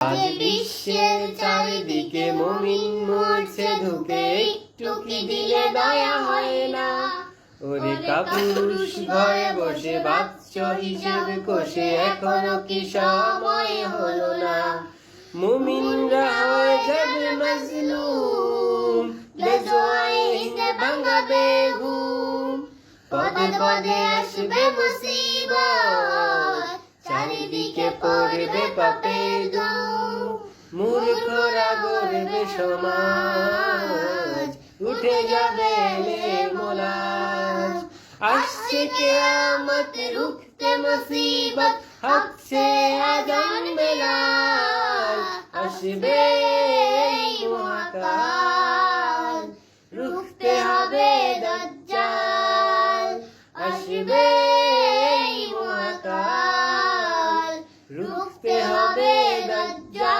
আজ বিশ্বের চারিদিকে মমিন মরছে ধুকে একটু কি দিলে দয়া হয় না। ওরে কাপুরুষ, ঘরে বসে বাচ্চ হিসেবে কষে এখনও কি সময় হলো না। মুমিনরা হয়ে যাবে মাজলুম বেজোয়াইন ভাঙাবে ঘুম পদে পদে আসবে মুসিবত, চারিদিকে পড়বে পাপের ধূম। মূর্খ রাগর সমাজ উঠে যাবে মোলাজ। আসছে কে কেয়ামত রুখতে মুসিবত হচ্ছে আজান বেলাল। আসবে মহাকাল, রুখতে হবে দজ্জাল। আসবে মহাকাল, রুখতে হবে দজ্জাল।